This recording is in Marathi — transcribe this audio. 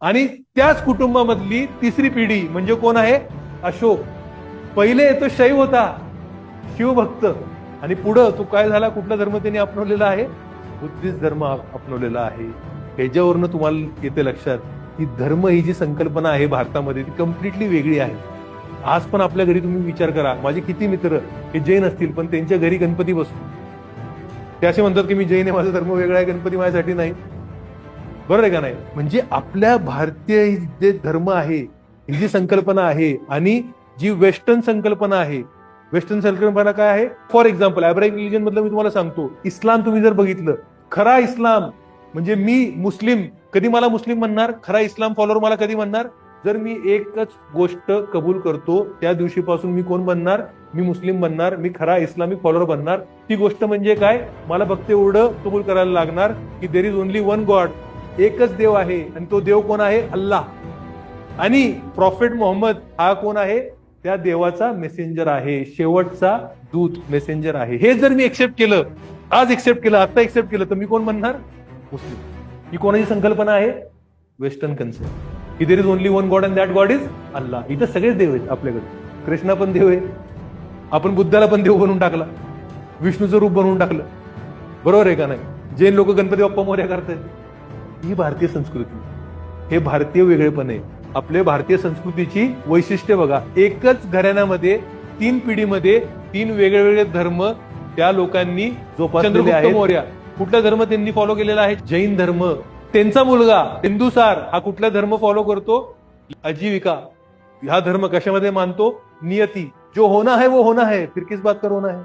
आणि त्याच कुटुंबामधली तिसरी पिढी म्हणजे कोण आहे? अशोक. पहिले येतो शैव होता शिवभक्त. आणि पुढं तो काय झाला? कुठला धर्म त्यांनी आपणवलेला आहे? बुद्धिस्ट धर्म आपणवलेला आहे. ह्याच्यावरनं तुम्हाला येते लक्षात की धर्म ही जी संकल्पना आहे भारतामध्ये ती कम्प्लिटली वेगळी आहे. आज पण आपल्या घरी तुम्ही विचार करा. माझे किती मित्र हे जैन असतील पण त्यांच्या घरी गणपती बसतो. ते असे म्हणतात की मी जैन आहे माझा धर्म वेगळा आहे गणपती माझ्यासाठी नाही. बरोबर आहे का नाही? म्हणजे आपल्या भारतीय जे धर्म आहे ही जी संकल्पना आहे आणि जी वेस्टर्न संकल्पना आहे वेस्टर्न संकल्पना काय आहे? फॉर एक्झाम्पल अब्राहिम रिलिजन मधलं मी तुम्हाला सांगतो. इस्लाम तुम्ही जर बघितलं खरा इस्लाम म्हणजे मी मुस्लिम कधी मला मुस्लिम म्हणणार? खरा इस्लाम फॉलोअर मला कधी म्हणणार? जर मी एकच गोष्ट कबूल करतो त्या दिवशीपासून मी कोण बनणार? मी मुस्लिम बनणार मी खरा इस्लामिक फॉलोअर बनणार. ती गोष्ट म्हणजे काय? मला फक्त एवढं कबूल करायला लागणार की there is only one God एकच देव आहे आणि तो देव कोण आहे? अल्लाह. आणि प्रॉफेट मोहम्मद हा कोण आहे? त्या देवाचा मेसेंजर आहे. शेवटचा दूत मेसेंजर आहे. हे जर मी एक्सेप्ट केलं आज एक्सेप्ट केलं आता एक्सेप्ट केलं तर मी कोण म्हणणार मुस्लिम. ही कोणाची संकल्पना आहे? वेस्टर्न कन्सेप्ट की there is only one God and that God is Allah इथं सगळेच देव आहेत आपल्याकडे. कृष्णा पण देव आहे आपण बुद्धाला पण देव बनवून टाकला. विष्णूचं रूप बनवून टाकलं. बरोबर आहे का नाही? जैन लोक गणपती बाप्पा मोर्या करतात ही भारतीय संस्कृती. हे भारतीय वेगळेपण आहे. आपल्या भारतीय संस्कृतीची वैशिष्ट्य बघा. एकच घराण्यामध्ये तीन पिढीमध्ये तीन वेगळे वेगळे धर्म त्या लोकांनी आहेत. मौर्य. कुठला धर्म त्यांनी फॉलो केलेला आहे? जैन धर्म. त्यांचा मुलगा हिंदुसार हा कुठला धर्म फॉलो करतो? अजीविका हा धर्म कशामध्ये मानतो? नियती. जो होना है वो होना है. फिर किस बात का रोना है?